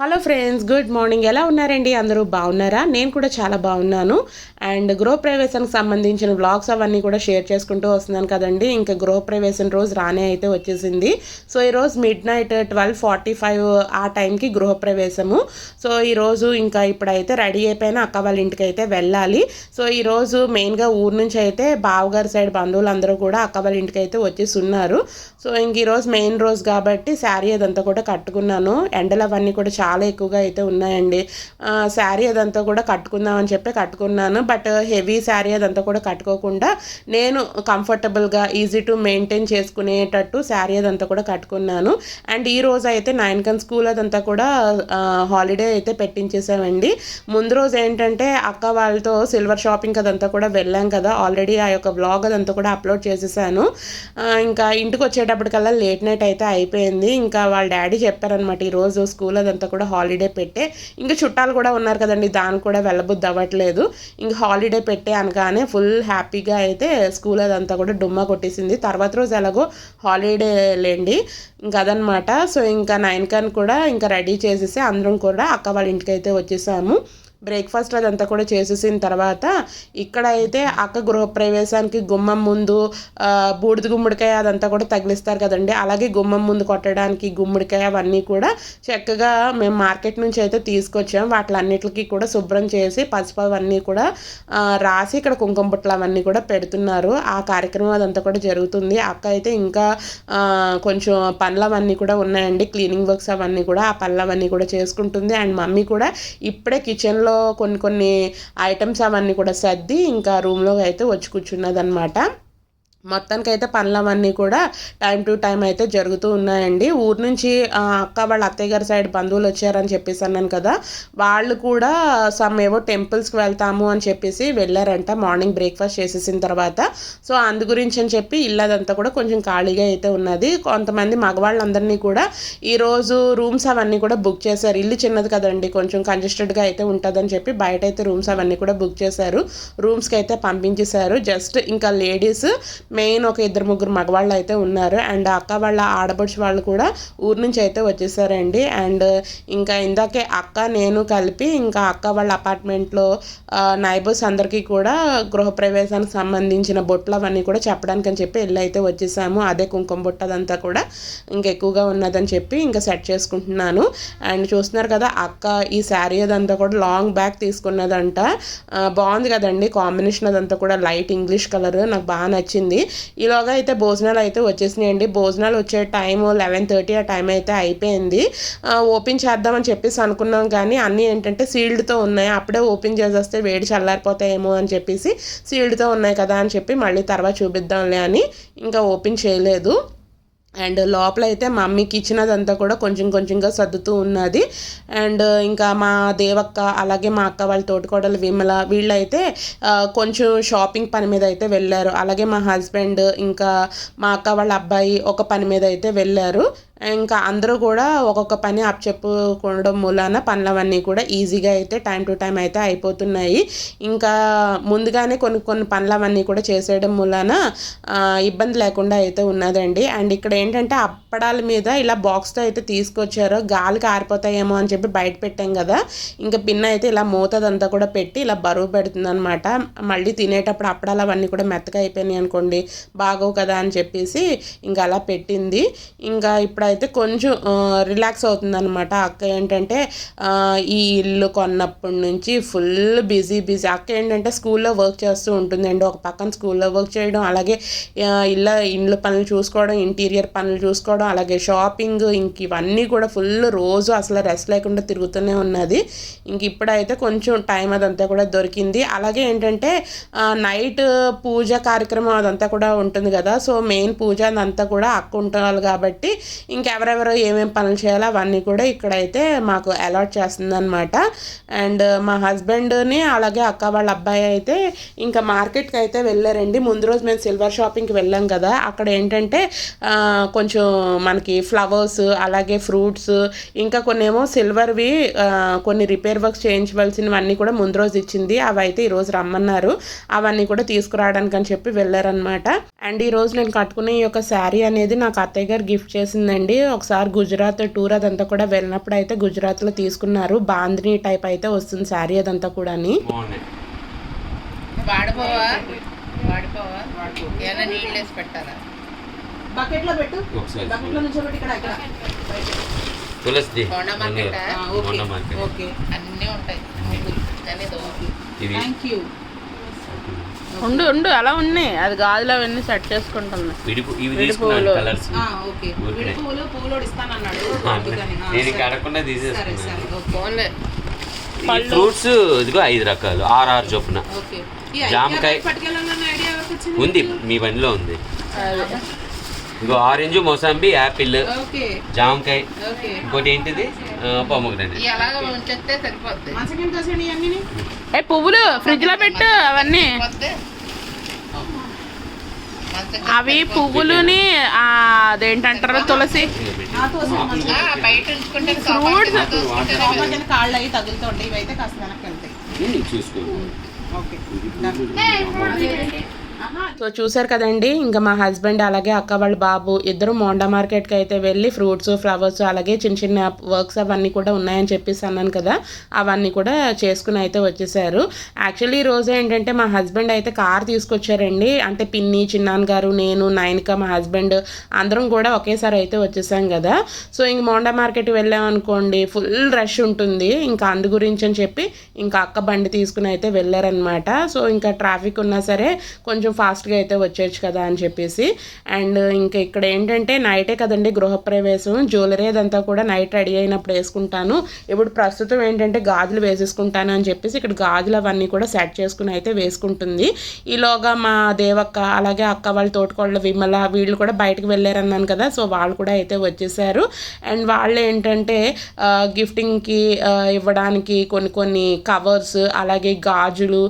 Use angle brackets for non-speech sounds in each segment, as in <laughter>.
Hello friends good morning ఎలా ఉన్నారండి? అందరూ బాగున్నారా? నేను కూడా చాలా బాగున్నాను. అండ్ గృహ ప్రవేశానికి సంబంధించిన వ్లాగ్స్ అవన్నీ కూడా షేర్ చేసుకుంటూ వస్తున్నాను కదండి. ఇంకా గృహ ప్రవేశం రోజు రానే అయితే వచ్చేసింది. సో ఈరోజు midnight twelve forty five ఆ టైంకి గృహ ప్రవేశము. సో ఈరోజు ఇంకా ఇప్పుడైతే రెడీ అయిపోయిన అక్క వాళ్ళ ఇంటికి అయితే వెళ్ళాలి. సో ఈరోజు మెయిన్గా ఊరు నుంచి అయితే బావగారి సైడ్ బంధువులందరూ కూడా అక్క వాళ్ళ ఇంటికి అయితే వచ్చేసి ఉన్నారు సో ఇంక ఈరోజు మెయిన్ రోజు కాబట్టి శారీ అదంతా కూడా కట్టుకున్నాను. ఎండలు అవన్నీ కూడా చాలా ఎక్కువగా అయితే ఉన్నాయండి. శారీ అదంతా కూడా కట్టుకుందామని చెప్పి కట్టుకున్నాను. బట్ హెవీ శారీ అదంతా కూడా కట్టుకోకుండా నేను కంఫర్టబుల్గా ఈజీ టు మెయింటైన్ చేసుకునేటట్టు శారీ అదంతా కూడా కట్టుకున్నాను. అండ్ ఈ రోజు అయితే నైన్ కన్ స్కూల్ అదంతా కూడా హాలిడే అయితే పెట్టించేసామండి. ముందు రోజు ఏంటంటే అక్క వాళ్ళతో సిల్వర్ షాపింగ్ అదంతా కూడా వెళ్ళాం కదా. ఆల్రెడీ ఆ యొక్క బ్లాగ్ అదంతా కూడా అప్లోడ్ చేసేసాను. ఇంకా ఇంటికి వచ్చేటప్పటికల్లా లేట్ నైట్ అయితే అయిపోయింది. ఇంకా వాళ్ళ డాడీ చెప్పారనమాట ఈరోజు స్కూల్ అదంతా కూడా హాలిడే పెట్టే. ఇంకా చుట్టాలు కూడా ఉన్నారు కదండి దానికి కూడా వెళ్ళబుద్ధి అవ్వట్లేదు ఇంకా హాలిడే పెట్టే అనగానే ఫుల్ హ్యాపీగా అయితే స్కూల్ అదంతా కూడా డుమ్మా కొట్టేసింది. తర్వాత రోజు ఎలాగో హాలిడే లేండి ఇంకా అదనమాట సో ఇంకా నైన్ కన్ కూడా ఇంకా రెడీ చేసేసి అందరం కూడా అక్క వాళ్ళ ఇంటికి అయితే వచ్చేసాము. బ్రేక్ఫాస్ట్ అదంతా కూడా చేసేసిన తర్వాత ఇక్కడ అయితే అక్క గృహప్రవేశానికి గుమ్మం ముందు బూడిద గుమ్మడికాయ అదంతా కూడా తగిలిస్తారు కదండి. అలాగే గుమ్మం ముందు కొట్టడానికి గుమ్మడికాయ అవన్నీ కూడా చక్కగా మేము మార్కెట్ నుంచి అయితే తీసుకొచ్చాం. వాటిలన్నిటికీ కూడా శుభ్రం చేసి పసుపు అవన్నీ కూడా రాసి ఇక్కడ కుంకుమ బుట్టలు అవన్నీ కూడా పెడుతున్నారు. ఆ కార్యక్రమం అదంతా కూడా జరుగుతుంది. అక్క అయితే ఇంకా కొంచెం పనులు అవన్నీ కూడా ఉన్నాయండి. క్లీనింగ్ వర్క్స్ అవన్నీ కూడా ఆ పనులు అవన్నీ కూడా చేసుకుంటుంది. అండ్ మమ్మీ కూడా ఇప్పుడే కిచెన్లో కొన్ని కొన్ని ఐటమ్స్ అవన్నీ కూడా సర్ది ఇంకా రూమ్లో అయితే వచ్చి కూర్చున్నదనమాట మొత్తానికి అయితే పనులు అవన్నీ కూడా టైం టు టైం అయితే జరుగుతూ ఉన్నాయండి. ఊరు నుంచి అక్క వాళ్ళ అత్తయ్య గారి సైడ్ బంధువులు వచ్చారని చెప్పేసి అన్నాను కదా వాళ్ళు కూడా సమ్ ఏవో టెంపుల్స్కి వెళ్తాము అని చెప్పేసి వెళ్ళారంట. మార్నింగ్ బ్రేక్ఫాస్ట్ చేసేసిన తర్వాత. సో అందు గురించి అని చెప్పి ఇల్లు అదంతా కూడా కొంచెం ఖాళీగా అయితే ఉన్నది. కొంతమంది మగవాళ్ళందరినీ కూడా ఈరోజు రూమ్స్ అవన్నీ కూడా బుక్ చేశారు. ఇల్లు చిన్నది కదండి కొంచెం కంజెస్టెడ్గా అయితే ఉంటుందని చెప్పి బయట అయితే రూమ్స్ అవన్నీ కూడా బుక్ చేశారు. రూమ్స్కి అయితే పంపించేశారు. జస్ట్ ఇంకా లేడీస్ మెయిన్ ఒక ఇద్దరు ముగ్గురు మగవాళ్ళు అయితే ఉన్నారు. అండ్ అక్క వాళ్ళ ఆడపడుచు వాళ్ళు కూడా ఊరు నుంచి అయితే వచ్చేసారండి. అండ్ ఇంకా ఇందాకే అక్క నేను కలిపి ఇంకా అక్క వాళ్ళ అపార్ట్మెంట్లో నైబర్స్ అందరికీ కూడా గృహప్రవేశానికి సంబంధించిన బొట్లు అవన్నీ కూడా చెప్పడానికి అని చెప్పి వెళ్ళి అయితే వచ్చేసాము. అదే కుంకుమ బుట్ట అదంతా కూడా ఇంకా ఎక్కువగా ఉన్నదని చెప్పి ఇంకా సెట్ చేసుకుంటున్నాను. అండ్ చూస్తున్నారు కదా అక్క ఈ శారీ అదంతా కూడా లాంగ్ బ్యాక్ తీసుకున్నదంట. బాగుంది కదండి కాంబినేషన్ అదంతా కూడా లైట్ ఇంగ్లీష్ కలర్. నాకు బాగా నచ్చింది. ఈలోగా అయితే భోజనాలు అయితే వచ్చేసినాయండి. భోజనాలు వచ్చే టైం లెవెన్ థర్టీ ఆ టైం అయితే అయిపోయింది. ఓపెన్ చేద్దామని చెప్పేసి అనుకున్నాం కానీ అన్నీ ఏంటంటే సీల్డ్తో ఉన్నాయి. అప్పుడే ఓపెన్ చేసేస్తే వేడి చల్లారిపోతాయేమో అని చెప్పేసి సీల్డ్తో ఉన్నాయి కదా అని చెప్పి మళ్ళీ తర్వాత చూపిద్దాంలే అని ఇంకా ఓపెన్ చేయలేదు. అండ్ లోపల అయితే మా మమ్మీకి ఇచ్చినదంతా కూడా కొంచెం కొంచెంగా సర్దుతూ ఉన్నది. అండ్ ఇంకా మా దేవక్క అలాగే మా అక్క వాళ్ళ తోటికోడలు విమల వీళ్ళైతే కొంచెం షాపింగ్ పని మీద అయితే వెళ్ళారు. అలాగే మా హస్బెండ్ ఇంకా మా అక్క వాళ్ళ అబ్బాయి ఒక పని మీద అయితే వెళ్ళారు. ఇంకా అందరూ కూడా ఒక్కొక్క పని అప్పచెప్పుకోవడం మూలాన పనులవన్నీ కూడా ఈజీగా అయితే టైం టు టైం అయితే అయిపోతున్నాయి. ఇంకా ముందుగానే కొన్ని కొన్ని పనులవన్నీ కూడా చేసేయడం మూలాన ఇబ్బంది లేకుండా అయితే ఉన్నదండి. అండ్ ఇక్కడ ఏంటంటే అప్పడాల మీద ఇలా బాక్స్తో అయితే తీసుకొచ్చారు. గాలికి ఆరిపోతాయేమో అని చెప్పి బయట పెట్టాం కదా. ఇంకా పిన్న అయితే ఇలా మూతదంతా కూడా పెట్టి ఇలా బరువు పెడుతుంది అనమాట మళ్ళీ తినేటప్పుడు అప్పడాలు అవన్నీ కూడా మెత్తగా అయిపోయినాయి అనుకోండి బాగోవు కదా అని చెప్పేసి ఇంకా అలా పెట్టింది. ఇంకా ఇప్పుడు అయితే కొంచెం రిలాక్స్ అవుతుంది అనమాట అక్క ఏంటంటే ఈ ఇల్లు కొన్నప్పటి నుంచి ఫుల్ బిజీ బిజీ. అక్క ఏంటంటే స్కూల్లో వర్క్ చేస్తూ ఉంటుందండి. ఒక పక్కన స్కూల్లో వర్క్ చేయడం అలాగే ఇళ్ళ ఇండ్ల పనులు చూసుకోవడం ఇంటీరియర్ పనులు చూసుకోవడం అలాగే షాపింగ్ ఇంక ఇవన్నీ కూడా ఫుల్ రోజు అసలు రెస్ట్ లేకుండా తిరుగుతూనే ఉన్నది. ఇంక ఇప్పుడైతే కొంచెం టైం అదంతా కూడా దొరికింది. అలాగే ఏంటంటే నైట్ పూజ కార్యక్రమం అదంతా కూడా ఉంటుంది కదా. సో మెయిన్ పూజ అదంతా కూడా అక్క ఉంటారు కాబట్టి ఇంకెవరెవరు ఏమేమి పనులు చేయాలో అవన్నీ కూడా ఇక్కడైతే మాకు అలాట్ చేస్తుందన్నమాట. అండ్ మా హస్బెండ్ని అలాగే అక్క వాళ్ళ అబ్బాయి అయితే ఇంకా మార్కెట్కి అయితే వెళ్ళారండి. ముందు రోజు మేము సిల్వర్ షాపింగ్కి వెళ్ళాం కదా అక్కడ ఏంటంటే కొంచెం మనకి ఫ్లవర్స్ అలాగే ఫ్రూట్స్ ఇంకా కొన్ని ఏమో సిల్వర్వి కొన్ని రిపేర్ వర్క్స్ చేయించవలసినవన్నీ కూడా ముందు రోజు ఇచ్చింది. అవి అయితే ఈరోజు రమ్మన్నారు. అవన్నీ కూడా తీసుకురావడానికి అని చెప్పి వెళ్ళారనమాట అండ్ ఈరోజు నేను కట్టుకునే ఈ యొక్క శారీ అనేది నాకు అత్తయ్య గారు గిఫ్ట్ చేసిందండి. కదండి ఒకసారి గుజరాత్ టూర్ అదంతా కూడా వెళ్ళినప్పుడు అయితే గుజరాత్లో తీసుకున్నారు. బాంద్రీ టైప్ అయితే వస్తుంది శారీ అదంతా కూడా అన్నీ ఉంటాయి ముగ్గులు కానీ దోకి ఇవి థ్యాంక్ యూ ఉండు ఉండు అలా ఉన్నాయి. అది గాజులు అవన్నీ సెట్ చేసుకుంటున్నా విడిపు ఇవి తీసుకున్నాను. కలర్స్. ఓకే. నేను ఇంకా. అడగకుండా తీసేసుకున్నాను. ఫ్రూట్స్ ఇదిగో ఐదు రకాలు. ఆరు ఆరు చొప్పున జామకాయ. ఉంది మీ బండిలో ఉంది. ఇదిగో ఆరెంజ్ మోసాంబి యాపిల్ ఓకే. జామకాయ. ఓకే. ఇంకోటి ఏంటిది? ఏ పువ్వులు ఫ్రిడ్జ్లో పెట్టు అవన్నీ. అవి పువ్వులుని ఆ, అదేంటంటారు తులసి? ఆ, బయట ఉంచుకుంటే కాళ్ళ అవి తగులుతుండే ఇవైతే కాస్త వెనక్కి వెళ్తాయి. ఓకే. సో చూసారు కదండి ఇంకా మా హస్బెండ్ అలాగే అక్క వాళ్ళ బాబు ఇద్దరు మోండా మార్కెట్కి అయితే వెళ్ళి ఫ్రూట్స్ ఫ్లవర్స్ అలాగే చిన్న చిన్న వర్క్స్ అవన్నీ కూడా ఉన్నాయని చెప్పేసి అన్నాను కదా అవన్నీ కూడా చేసుకుని అయితే వచ్చేసారు. యాక్చువల్లీ ఈ రోజు ఏంటంటే మా హస్బెండ్ అయితే కార్ తీసుకొచ్చారండి. అంటే పిన్ని చిన్నాన్న గారు నేను నైన్క మా హస్బెండ్ అందరం కూడా ఒకేసారి అయితే వచ్చేసాం కదా. సో ఇంక మోండా మార్కెట్ వెళ్ళామనుకోండి ఫుల్ రష్ ఉంటుంది. ఇంకా అందు గురించి అని చెప్పి ఇంకా అక్క బండి తీసుకుని అయితే వెళ్ళారనమాట సో ఇంకా ట్రాఫిక్ ఉన్నా సరే కొంచెం ఫాస్ట్గా అయితే వచ్చేయచ్చు కదా అని చెప్పేసి. అండ్ uh, ఇంకా ఇక్కడ ఏంటంటే నైటే కదండి గృహప్రవేశం. జ్యువెలరీ అదంతా కూడా నైట్ రెడీ అయినప్పుడు వేసుకుంటాను. ఇప్పుడు ప్రస్తుతం ఏంటంటే గాజులు వేసేసుకుంటాను అని చెప్పేసి ఇక్కడ గాజులు అవన్నీ కూడా సెట్ చేసుకుని అయితే వేసుకుంటుంది. ఈలోగా మా దేవక్క అలాగే అక్క వాళ్ళ తోటకోళ్ళ విమల వీళ్ళు కూడా బయటకు వెళ్ళారన్నాను కదా సో వాళ్ళు కూడా అయితే వచ్చేసారు. అండ్ వాళ్ళు ఏంటంటే uh, గిఫ్టింగ్కి uh, ఇవ్వడానికి కొన్ని కొన్ని కవర్స్ అలాగే గాజులు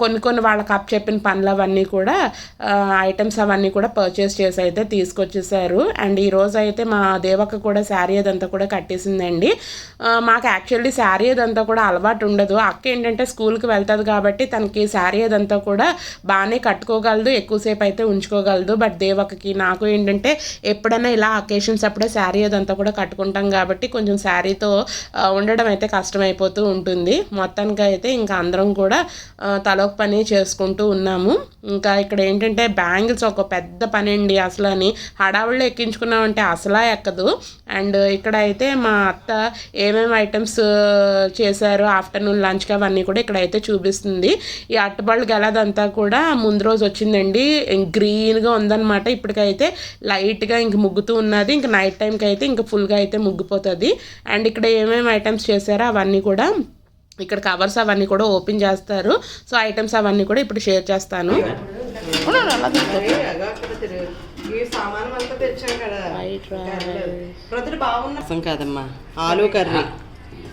కొన్ని కొన్ని వాళ్ళకి అప్ చెప్పిన పనులు అవన్నీ కూడా ఐటమ్స్ అవన్నీ కూడా పర్చేస్ చేసి అయితే తీసుకొచ్చేసారు. అండ్ ఈరోజు అయితే మా దేవక్క కూడా శారీ అదంతా కూడా కట్టేసిందండి. మాకు యాక్చువల్లీ శారీ అదంతా కూడా అలవాటు ఉండదు. అక్క ఏంటంటే స్కూల్కి వెళ్తుంది కాబట్టి తనకి శారీ అదంతా కూడా బాగానే కట్టుకోగలదు ఎక్కువసేపు అయితే ఉంచుకోగలదు. బట్ దేవక్కకి నాకు ఏంటంటే ఎప్పుడైనా ఇలా అకేషన్స్ అప్పుడే శారీ అదంతా కూడా కట్టుకుంటాం కాబట్టి కొంచెం శారీతో ఉండడం అయితే కష్టమైపోతూ ఉంటుంది. మొత్తానికి అయితే ఇంకా అందరం కూడా తలొక పని చేసుకుంటూ ఉన్నాము. ఇంకా ఇక్కడ ఏంటంటే బ్యాంగిల్స్ ఒక పెద్ద పని అండి అసలు అని హడావుళ్ళు ఎక్కించుకున్నామంటే అసలా ఎక్కదు. అండ్ ఇక్కడ అయితే మా అత్త ఏమేమి ఐటమ్స్ చేశారు ఆఫ్టర్నూన్ లంచ్కి అవన్నీ కూడా ఇక్కడైతే చూపిస్తుంది. ఈ అట్టబళ్ళు గలదంతా కూడా ముందు రోజు వచ్చిందండి. గ్రీన్గా ఉందన్నమాట. ఇప్పటికైతే లైట్గా ఇంక ముగ్గుతూ ఉన్నది. ఇంక నైట్ టైంకి అయితే ఇంకా ఫుల్గా అయితే ముగ్గిపోతుంది. అండ్ ఇక్కడ ఏమేమి ఐటమ్స్ చేశారో అవన్నీ కూడా ఇక్కడ కవర్స్ అవన్నీ కూడా ఓపెన్ చేస్తారు. సో ఐటమ్స్ అవన్నీ కూడా ఇప్పుడు షేర్ చేస్తాను. ఈ సామానం అంతా తెచ్చాం కదా. ప్రతిది బాగున్నా అర్థం కాదమ్మా. ఆలు కర్రీ.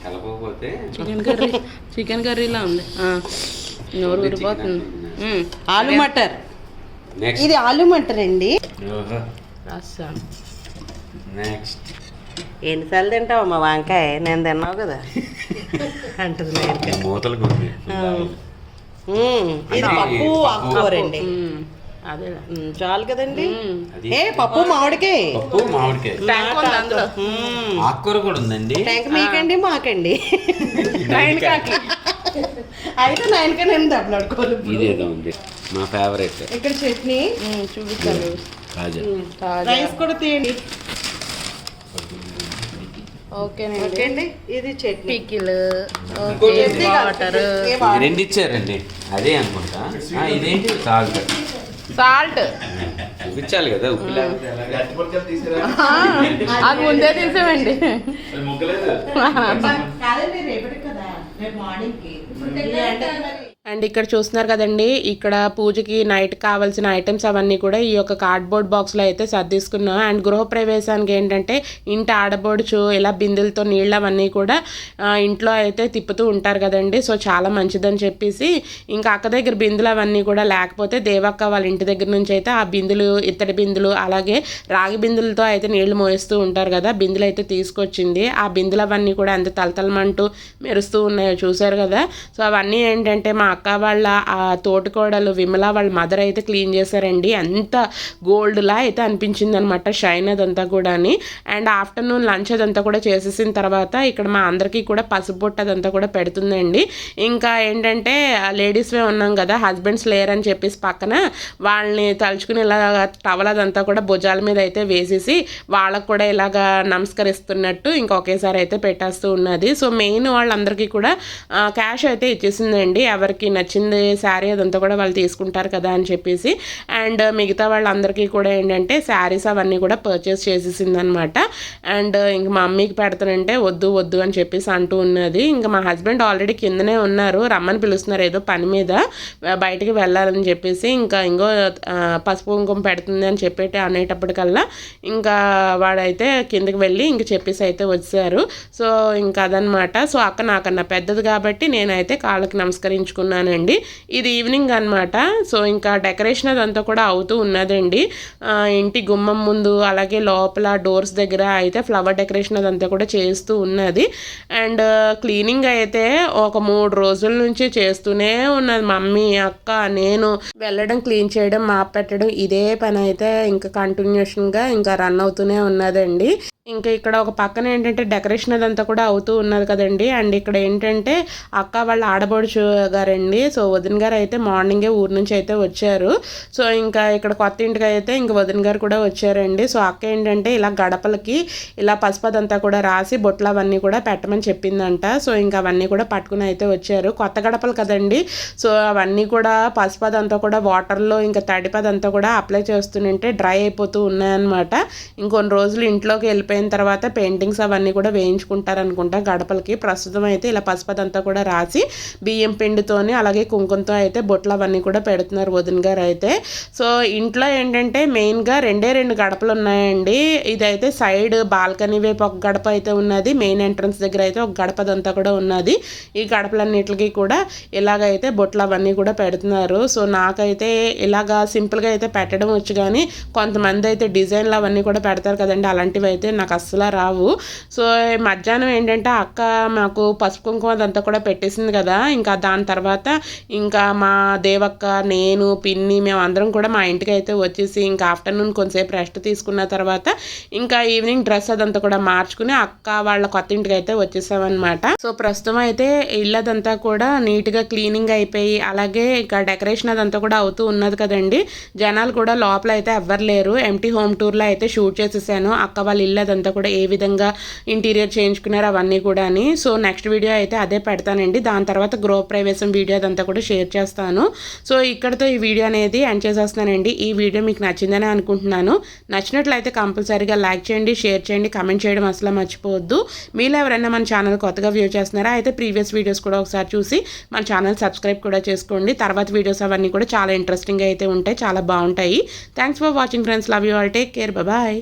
కలపకపోతే చికెన్ కర్రీ చికెన్ కర్రీలా ఉంది. ఆ, నోరు ఊరిపోతుంది. ఆలు మటర్. నెక్స్ట్ ఇది ఆలు మటర్ అండి ఎన్నిసార్లు తింటావమ్మా వంకాయ? నేను తిన్నావు కదా. అంటది ఉంది ఇది పప్పు ఆకుకూరండి. చాలు కదండి. ఏ పప్పు మామిడికాయ పప్పు మామిడికాయ ట్యాంక్ ఉంది అందులో. ఉమ్, ఆకుకూర కూడా ఉందండి. ట్యాంక్ మీకండి మాకండి. <laughs> అయితే నాయనక నేను దెబ్బలాడుకోవాలి ఇదేదో ఉంది. మా ఫేవరెట్. ఇక్కడ చట్నీ. చూపిస్తాను. రైస్ కూడా తీయండి. ఓకే అండి ఇది చట్నీ. పికిల్ ఇంకోటి ఓకే ఉంది. వాటర్. రెండు ఇచ్చారండి. అదే అనుకుంటా. ఆ, ఇదేంటి? సాల్ట్. సాల్ట్. చూపించాలి కదా ఉప్పు? అది ముందే తీసామండి కాదండి రేపటికి కదా. రేపు మార్నింగ్కి. అండ్ ఇక్కడ చూస్తున్నారు కదండి ఇక్కడ పూజకి నైట్ కావాల్సిన ఐటమ్స్ అవన్నీ కూడా ఈ యొక్క కార్డ్బోర్డ్ బాక్స్లో అయితే సర్దీసుకున్నాం. అండ్ గృహప్రవేశానికి ఏంటంటే ఇంటి ఆడబోడుచు ఇలా బిందెలతో నీళ్ళు అవన్నీ కూడా ఇంట్లో అయితే తిప్పుతూ ఉంటారు కదండి. సో చాలా మంచిదని చెప్పేసి ఇంకా అక్క దగ్గర బిందులు అవన్నీ కూడా లేకపోతే దేవక్క వాళ్ళ ఇంటి దగ్గర నుంచి అయితే ఆ బిందులు ఇత్తడి బిందులు అలాగే రాగి బిందులతో అయితే నీళ్ళు మోయిస్తూ ఉంటారు కదా బిందులు అయితే తీసుకొచ్చింది. ఆ బిందులు అవన్నీ కూడా ఎంత తలతలమంటూ మెరుస్తూ ఉన్నాయో చూసారు కదా. సో అవన్నీ ఏంటంటే మా అక్క వాళ్ళ ఆ తోటికోడలు విమల వాళ్ళ మదర్ అయితే క్లీన్ చేశారండి. అంత గోల్డ్లా అయితే అనిపించింది అనమాట షైన్ అదంతా కూడాని. అండ్ ఆఫ్టర్నూన్ లంచ్ అదంతా కూడా చేసేసిన తర్వాత ఇక్కడ మా అందరికీ కూడా పసుపు అదంతా కూడా పెడుతుందండి. ఇంకా ఏంటంటే లేడీస్వే ఉన్నాం కదా హస్బెండ్స్ లేరని చెప్పేసి పక్కన వాళ్ళని తలుచుకుని ఇలా టవల్ అదంతా కూడా భుజాల మీద అయితే వేసేసి వాళ్ళకు కూడా ఇలాగా నమస్కరిస్తున్నట్టు ఇంకా ఒకేసారి అయితే పెట్టేస్తూ ఉన్నది. సో మెయిన్ వాళ్ళందరికీ కూడా క్యాష్ అయితే ఇచ్చేసిందండి. ఎవరికి నచ్చింది శారీ అదంతా కూడా వాళ్ళు తీసుకుంటారు కదా అని చెప్పేసి. అండ్ మిగతా వాళ్ళందరికీ కూడా ఏంటంటే శారీస్ అవన్నీ కూడా పర్చేస్ చేసేసింది అనమాట అండ్ ఇంక మా మమ్మీకి పెడతానంటే వద్దు వద్దు అని చెప్పేసి అంటూ ఉన్నది. ఇంకా మా హస్బెండ్ ఆల్రెడీ కిందనే ఉన్నారు. రమ్మని పిలుస్తున్నారు ఏదో పని మీద. బయటికి వెళ్ళాలని చెప్పేసి ఇంకా ఇంకో పసుపు కుంకుమ పెడుతుంది అని చెప్పేటి అనేటప్పటికల్లా ఇంకా వాడైతే కిందకి వెళ్ళి ఇంక చెప్పేసి అయితే వచ్చారు. సో ఇంకా అదనమాట. సో అక్క నాకన్నా పెద్దది కాబట్టి నేనైతే కాళ్ళకి నమస్కరించుకున్నానండి ఇది ఈవినింగ్ అనమాట సో ఇంకా డెకరేషన్ అదంతా కూడా అవుతూ ఉన్నదండి. ఇంటి గుమ్మం ముందు అలాగే లోపల డోర్స్ దగ్గర అయితే ఫ్లవర్ డెకరేషన్ అదంతా కూడా చేస్తూ ఉన్నది. అండ్ క్లీనింగ్ అయితే ఒక మూడు రోజుల నుంచి చేస్తూనే ఉన్నది. మమ్మీ అక్క నేను వెళ్ళడం క్లీన్ చేయడం మాప్ పెట్టడం ఇదే పని అయితే ఇంకా కంటిన్యూషన్గా ఇంకా రన్ అవుతూనే ఉన్నదండి. ఇంకా ఇక్కడ ఒక పక్కన ఏంటంటే డెకరేషన్ అదంతా కూడా అవుతూ ఉన్నది కదండి. అండ్ ఇక్కడ ఏంటంటే అక్క వాళ్ళ ఆడబడుచు గారండి. సో వదిన గారు అయితే మార్నింగే ఊరు నుంచి అయితే వచ్చారు. సో ఇంకా ఇక్కడ కొత్త ఇంటికి అయితే ఇంకా వదిన గారు కూడా వచ్చారండి. సో అక్క ఏంటంటే ఇలా గడపలకి ఇలా పసుపు అదంతా కూడా రాసి బొట్లు అవన్నీ కూడా పెట్టమని చెప్పిందంట. సో ఇంకా అవన్నీ కూడా పట్టుకుని అయితే వచ్చారు. కొత్త గడపలు కదండి. సో అవన్నీ కూడా పసుపు అదంతా కూడా వాటర్లో ఇంకా తడిపదంతా కూడా అప్లై చేస్తుంటే డ్రై అయిపోతూ ఉన్నాయన్నమాట. ఇంకొన్ని రోజులు ఇంట్లోకి వెళ్ళిపోయి వెళ్ళిపోయిన తర్వాత పెయింటింగ్స్ అవన్నీ కూడా వేయించుకుంటారనుకుంటా. గడపలకి ప్రస్తుతం అయితే ఇలా పసుపదంతా కూడా రాసి బియ్యం పిండితోని అలాగే కుంకుమతో అయితే బొట్లు అవన్నీ కూడా పెడుతున్నారు వదిన గారు అయితే. సో ఇంట్లో ఏంటంటే మెయిన్గా రెండే రెండు గడపలు ఉన్నాయండి. ఇదైతే సైడ్ బాల్కనీ వైపు ఒక గడప అయితే ఉన్నది. మెయిన్ ఎంట్రన్స్ దగ్గర అయితే ఒక గడపదంతా కూడా ఉన్నది. ఈ గడపలన్నిటికి కూడా ఇలాగైతే బొట్లు అవన్నీ కూడా పెడుతున్నారు. సో నాకైతే ఇలాగా సింపుల్గా అయితే పెట్టడం వచ్చు కానీ కొంతమంది అయితే డిజైన్లు అవన్నీ కూడా పెడతారు కదండి. అలాంటివి అయితే నాకు అస్సలు రావు. సో మధ్యాహ్నం ఏంటంటే అక్క మాకు పసుపు కుంకుమ అదంతా కూడా పెట్టేసింది కదా. ఇంకా దాని తర్వాత ఇంకా మా దేవక్క నేను పిన్ని మేము అందరం కూడా మా ఇంటికి అయితే వచ్చేసి ఇంకా ఆఫ్టర్నూన్ కొంతసేపు రెస్ట్ తీసుకున్న తర్వాత ఇంకా ఈవినింగ్ డ్రెస్ అదంతా కూడా మార్చుకుని అక్క వాళ్ళ కొత్త ఇంటికి అయితే వచ్చేసామన్నమాట. సో ప్రస్తుతం అయితే ఇల్లదంతా కూడా నీట్గా క్లీనింగ్ అయిపోయి అలాగే ఇంకా డెకరేషన్ అదంతా కూడా అవుతూ ఉన్నది కదండి. జనాలు కూడా లోపల అయితే ఎవ్వరు లేరు. ఎంటీ హోమ్ టూర్లో అయితే షూట్ చేసేసాను. అక్క వాళ్ళ ఇల్లు అదంతా కూడా ఏ విధంగా ఇంటీరియర్ చేయించుకున్నారు అవన్నీ కూడా అని. సో నెక్స్ట్ వీడియో అయితే అదే పెడతానండి. దాని తర్వాత గృహ ప్రవేశం వీడియో అదంతా కూడా షేర్ చేస్తాను. సో ఇక్కడతో ఈ వీడియో అనేది ఎండ్ చేసేస్తానండి ఈ వీడియో మీకు నచ్చిందని అనుకుంటున్నాను. నచ్చినట్లయితే కంపల్సరీగా లైక్ చేయండి షేర్ చేయండి కమెంట్ చేయడం అసలు మర్చిపోవద్దు. మీరు ఎవరైనా మన ఛానల్ కొత్తగా వ్యూ చేస్తున్నారా అయితే ప్రీవియస్ వీడియోస్ కూడా ఒకసారి చూసి మన ఛానల్ సబ్స్క్రైబ్ కూడా చేసుకోండి. తర్వాత వీడియోస్ అవన్నీ కూడా చాలా ఇంట్రెస్టింగ్ అయితే ఉంటాయి చాలా బాగుంటాయి. Thanks for watching friends. Love you all. Take care. Bye.